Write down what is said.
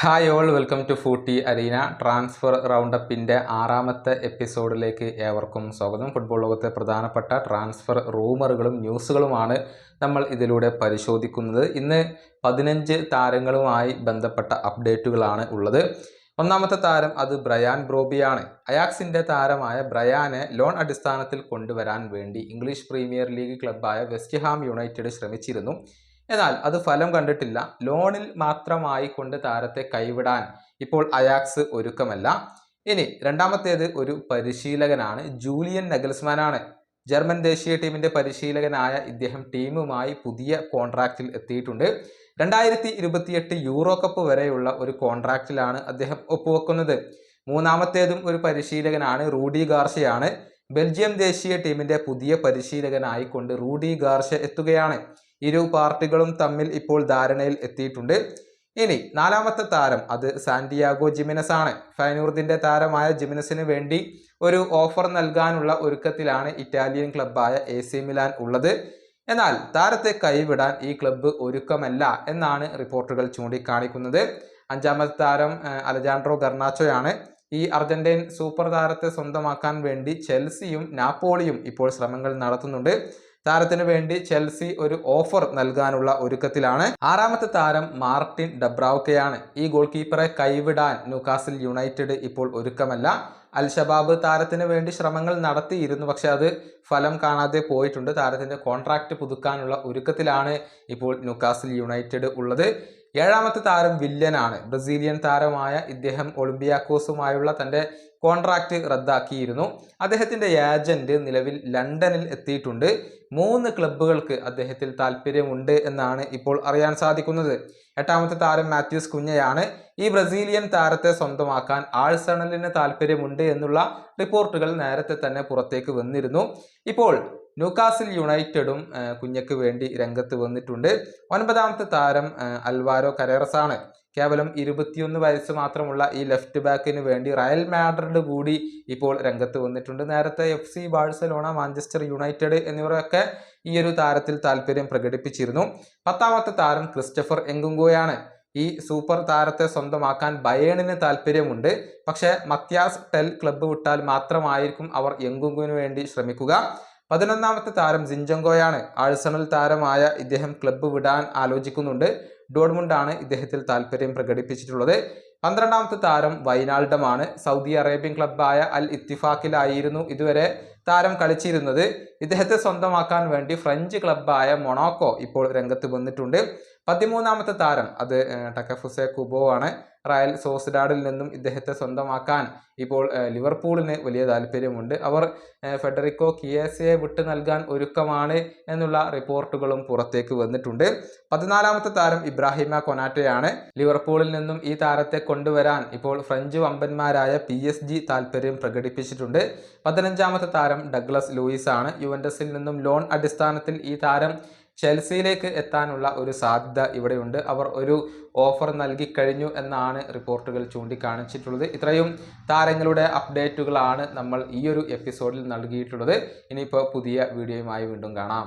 Hi all welcome to footy arena transfer റൗണ്ടപ്പിന്റെ ആറാമത്തെ എപ്പിസോഡിലേക്ക് ഏവർക്കും സ്വാഗതം. ഫുട്ബോൾ ലോകത്തെ പ്രധാനപ്പെട്ട ട്രാൻസ്ഫർ റൂമറുകളും ന്യൂസുകളുമാണ് നമ്മൾ ഇതിലൂടെ പരിശോധിക്കുന്നത്. ഇന്ന് പതിനഞ്ച് താരങ്ങളുമായി ബന്ധപ്പെട്ട അപ്ഡേറ്റുകളാണ് ഉള്ളത്. ഒന്നാമത്തെ താരം അത് ബ്രയാൻ ബ്രോബിയാണ്. അയാക്സിന്റെ താരമായ ബ്രയാനെ ലോൺ അടിസ്ഥാനത്തിൽ കൊണ്ടുവരാൻ വേണ്ടി ഇംഗ്ലീഷ് പ്രീമിയർ ലീഗ് ക്ലബ്ബായ വെസ്റ്റ് ഹാം യുണൈറ്റഡ് ശ്രമിച്ചിരുന്നു. എന്നാൽ അത് ഫലം കണ്ടിട്ടില്ല. ലോണിൽ മാത്രമായി കൊണ്ട് താരത്തെ കൈവിടാൻ ഇപ്പോൾ അയാക്സ് ഒരുക്കമല്ല. ഇനി രണ്ടാമത്തേത് ഒരു പരിശീലകനാണ് ജൂലിയൻ നഗൽസ്മാനാണ്. ജർമ്മൻ ദേശീയ ടീമിന്റെ പരിശീലകനായ ഇദ്ദേഹം ടീമുമായി പുതിയ കോൺട്രാക്റ്റിൽ എത്തിയിട്ടുണ്ട്. രണ്ടായിരത്തി ഇരുപത്തിയെട്ട് യൂറോ കപ്പ് വരെയുള്ള ഒരു കോൺട്രാക്റ്റിലാണ് അദ്ദേഹം ഒപ്പുവെക്കുന്നത്. മൂന്നാമത്തേതും ഒരു പരിശീലകനാണ് റൂഡി ഗാർഷയാണ് ബെൽജിയം ദേശീയ ടീമിന്റെ പുതിയ പരിശീലകനായിക്കൊണ്ട് റൂഡി ഗാർഷ എത്തുകയാണ്. ഇരു പാർട്ടികളും തമ്മിൽ ഇപ്പോൾ ധാരണയിൽ എത്തിയിട്ടുണ്ട്. ഇനി നാലാമത്തെ താരം അത് സാന്റിയാഗോ ജിമിനസ് ആണ്. ഫൈനൂർദിന്റെ താരമായ ജിമിനസിന് വേണ്ടി ഒരു ഓഫർ നൽകാനുള്ള ഒരുക്കത്തിലാണ് ഇറ്റാലിയൻ ക്ലബ്ബായ എ സി മിലാൻ ഉള്ളത്. എന്നാൽ താരത്തെ കൈവിടാൻ ഈ ക്ലബ്ബ് ഒരുക്കമല്ല എന്നാണ് റിപ്പോർട്ടുകൾ ചൂണ്ടിക്കാണിക്കുന്നത്. അഞ്ചാമത്തെ താരം അലജാൻഡ്രോ ഗർണാച്ചോയാണ്. ഈ അർജന്റീൻ സൂപ്പർ താരത്തെ സ്വന്തമാക്കാൻ വേണ്ടി ചെൽസിയും നാപ്പോളിയും ഇപ്പോൾ ശ്രമങ്ങൾ നടത്തുന്നുണ്ട്. താരത്തിന് വേണ്ടി ചെൽസി ഒരു ഓഫർ നൽകാനുള്ള ഒരുക്കത്തിലാണ്. ആറാമത്തെ താരം മാർട്ടിൻ ഡബ്രാവുക്കയാണ്. ഈ ഗോൾ കീപ്പറെ കൈവിടാൻ ന്യൂകാസിൽ യുണൈറ്റഡ് ഇപ്പോൾ ഒരുക്കമല്ല. അൽ ഷബാബ് താരത്തിന് വേണ്ടി ശ്രമങ്ങൾ നടത്തിയിരുന്നു. പക്ഷെ അത് ഫലം കാണാതെ പോയിട്ടുണ്ട്. താരത്തിന്റെ കോൺട്രാക്റ്റ് പുതുക്കാനുള്ള ഒരുക്കത്തിലാണ് ഇപ്പോൾ ന്യൂകാസിൽ യുണൈറ്റഡ് ഉള്ളത്. ഏഴാമത്തെ താരം വില്യനാണ്. ബ്രസീലിയൻ താരമായ ഇദ്ദേഹം ഒളിമ്പിയാക്കോസുമായുള്ള തന്റെ കോൺട്രാക്റ്റ് റദ്ദാക്കിയിരുന്നു. അദ്ദേഹത്തിന്റെ ഏജന്റ് നിലവിൽ ലണ്ടനിൽ എത്തിയിട്ടുണ്ട്. മൂന്ന് ക്ലബ്ബുകൾക്ക് അദ്ദേഹത്തിൽ താല്പര്യമുണ്ട് എന്നാണ് ഇപ്പോൾ അറിയാൻ സാധിക്കുന്നത്. എട്ടാമത്തെ താരം മാത്യൂസ് കുഞ്ഞയാണ്. ഈ ബ്രസീലിയൻ താരത്തെ സ്വന്തമാക്കാൻ ആഴ്സണലിന് താല്പര്യമുണ്ട് എന്നുള്ള റിപ്പോർട്ടുകൾ നേരത്തെ തന്നെ പുറത്തേക്ക് വന്നിരുന്നു. ഇപ്പോൾ ന്യൂകാസിൽ യുണൈറ്റഡും കുഞ്ഞയ്ക്ക് വേണ്ടി രംഗത്ത് വന്നിട്ടുണ്ട്. ഒൻപതാമത്തെ താരം അൽവാരോ കരേറസ് ആണ് കേവലം ഇരുപത്തിയൊന്ന് വയസ്സ് മാത്രമുള്ള ഈ ലെഫ്റ്റ് ബാക്കിന് വേണ്ടി റയൽ മാഡ്രിഡ് കൂടി ഇപ്പോൾ രംഗത്ത് വന്നിട്ടുണ്ട്. നേരത്തെ F C Barcelona Manchester United എന്നിവരൊക്കെ ഈ ഒരു താരത്തിൽ താല്പര്യം പ്രകടിപ്പിച്ചിരുന്നു. പത്താമത്തെ താരം ക്രിസ്റ്റഫർ എങ്കുങ്കോയാണ്. ഈ സൂപ്പർ താരത്തെ സ്വന്തമാക്കാൻ ബയേണിന് താല്പര്യമുണ്ട്. പക്ഷേ മത്യാസ് ടെൽ ക്ലബ്ബ് വിട്ടാൽ മാത്രമായിരിക്കും അവർ എങ്കുങ്കുവിന് വേണ്ടി ശ്രമിക്കുക. പതിനൊന്നാമത്തെ താരം സിഞ്ചങ്കോയാണ്. ആഴ്സണൽ താരമായ ഇദ്ദേഹം ക്ലബ്ബ് വിടാൻ ആലോചിക്കുന്നുണ്ട്. ഡോഡ്മുണ്ടാണ് ഇദ്ദേഹത്തിൽ താല്പര്യം പ്രകടിപ്പിച്ചിട്ടുള്ളത്. പന്ത്രണ്ടാമത്തെ താരം വൈനാൾഡമാണ്. സൗദി അറേബ്യൻ ക്ലബ്ബായ അൽ ഇത്തിഫാക്കിലായിരുന്നു ഇതുവരെ താരം കളിച്ചിരുന്നത്. ഇദ്ദേഹത്തെ സ്വന്തമാക്കാൻ വേണ്ടി ഫ്രഞ്ച് ക്ലബ്ബായ മൊണോക്കോ ഇപ്പോൾ രംഗത്ത് വന്നിട്ടുണ്ട്. പതിമൂന്നാമത്തെ താരം അത് ടക്കഫുസെ കുബോ ആണ് റയൽ സോസ്ഡാഡിൽ നിന്നും ഇദ്ദേഹത്തെ സ്വന്തമാക്കാൻ ഇപ്പോൾ ലിവർപൂളിന് വലിയ താല്പര്യമുണ്ട്. അവർ ഫെഡറിക്കോ കിയേസയെ വിട്ടു നൽകാൻ ഒരുക്കമാണ് എന്നുള്ള റിപ്പോർട്ടുകളും പുറത്തേക്ക് വന്നിട്ടുണ്ട്. പതിനാലാമത്തെ താരം ഇബ്രാഹിമ കൊനാറ്റയാണ്. ലിവർപൂളിൽ നിന്നും ഈ താരത്തെ കൊണ്ടുവരാൻ ഇപ്പോൾ ഫ്രഞ്ച് വമ്പന്മാരായ പി എസ് ജി താല്പര്യം പ്രകടിപ്പിച്ചിട്ടുണ്ട്. പതിനഞ്ചാമത്തെ താരം ഡഗ്ലസ് ലൂയിസ് ആണ് യുവൻഡസിൽ നിന്നും ലോൺ അടിസ്ഥാനത്തിൽ ഈ താരം ചെൽസിയിലേക്ക് എത്താനുള്ള ഒരു സാധ്യത ഇവിടെയുണ്ട്. അവർ ഒരു ഓഫർ നൽകി കഴിഞ്ഞു എന്നാണ് റിപ്പോർട്ടുകൾ ചൂണ്ടിക്കാണിച്ചിട്ടുള്ളത്. ഇത്രയും താരങ്ങളുടെ അപ്ഡേറ്റുകളാണ് നമ്മൾ ഈ ഒരു എപ്പിസോഡിൽ നൽകിയിട്ടുള്ളത്. ഇനിയിപ്പോൾ പുതിയ വീഡിയോയുമായി വീണ്ടും കാണാം.